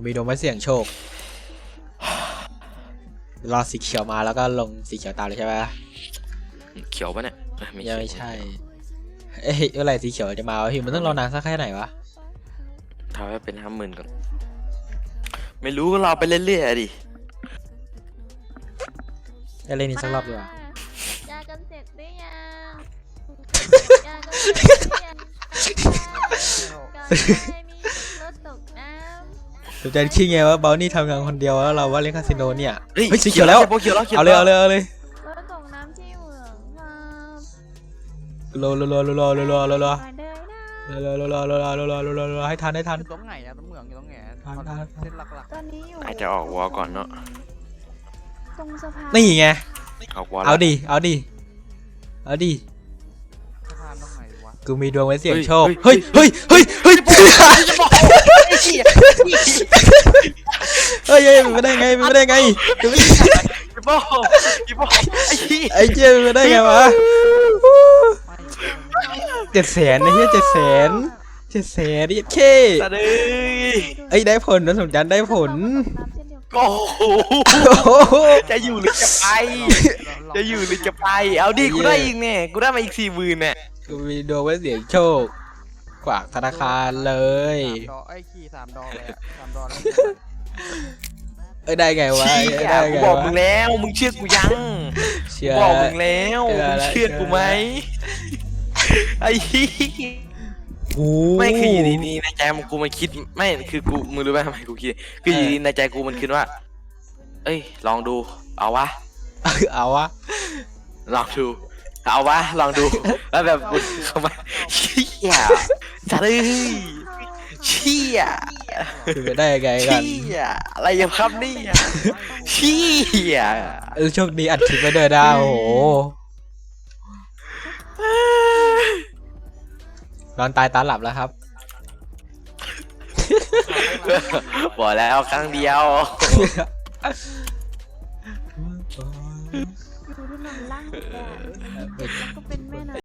ผมมีดวงไว้เสี่ยงโชค รอสีเขียวมาแล้วก็ลงสีเขียวตามเลยใช่ไหมเขียวปะเนี่ยเอ้ยยังเขีไม่ยวใช่ เอ้ยเมื่อไหร่สีเขียวจะมาวะพี่มันต้องรอนานสักแค่ไหนวะ ทำให้เป็นห้าหมื่นก่อน ไม่รู้ก็เราไปเรื่อยๆอะดิ จะเล่นนี้สักรอบดีกว่า ยากันเสร็จหรือยังยากันเสร็จหรือยังำผมจะคิดไงว่าเบลนี่ทำงานคนเดียวแล้วเราว่าเล่นคาสิโนเนี่ย เฮ้ยเฮ้ยสีเขียวแล้ว เขียวแล้วเขียวเอาแล้วเลยเอาเลยเอาเลยรถตกน้ำที่เหมืองครับรอรอรอรอรอรอรอรอรอมาเลยนะรอรอรอรอรอรอรอรอรอรอให้ทันให้ทันอยู่ตรงไหนอะตรงเหมืองอยู่ตรงไหนอะทางทางเส้นหลักตอนนี้อยู่อาจจะออกวอลก่อนเนาะตรงสะพานนี่ไงออกวอลเอาดิเอาดิเอาดิๆ กูมีดวงไว้เสี่ยงโชค เฮ้ย เฮ้ย เฮ้ย เฮ้ยเฮ้ยเฮ้ยเป็นไปได้ไงเป็นไปได้ไงเป็นไปได้พี่โป้พี่โป้ไอ้เหี้ยไอ้เจ้ยเป็นไปได้ไงวะไม่เจ็ดแสนไอ้เหี้ยเจ็ดแสนเจ็ดแสนนี่เคตาเอ้ยไอ้ยได้ผลนะสมจันได้ผลตกน้ำเช่นเดียวกันโอ้โหโอ้โหจะอยู่หรือจะไป จะอยู่หรือจะไป เอาดิกูได้อีกเนี่ย กูได้มาอีกสี่หมื่นเนี่ย กูมีดวงไว้เสี่ยงโชคกวากธนาคารเลย สามดอกไอ้ยขี่สามดอกเลยอะสามดอกแล้วเอ้ยได้ไงวะเชี่เอ้ยยได้กูไงบอกวะมึงแล้ว มึงเชื่อกูยังเชื่อบอกมึงแล้วเชื่อมึงแล้วเชื่อกูไหมไอ้เหี้ยโอ้ไม่คืออยู่ดีๆในใจมึงกูมันคิดไม่คือกูมึงรู้ไหมทำไมกูคิดคืออยู่ดีๆในใจกูมันคิดว่า เอ้ย ลองดู เอาวะ เอาวะลองดู เอาวะลองดูแล้วแบบมึงเข้ามาเชี่ยจัดเลยเชี่ยเป็นไปได้ยังไงกันเชี่ยอะไรอย่างครับเนี่ยเชี่ยเออโชคดีอัดคลิปไว้ด้วยนะโอ้โหนอนตายตาหลับแล้วครับบอกแล้วครั้งเดียว ดูดูหนังล่างแดดแล้วก็เป็นแม่น้ำ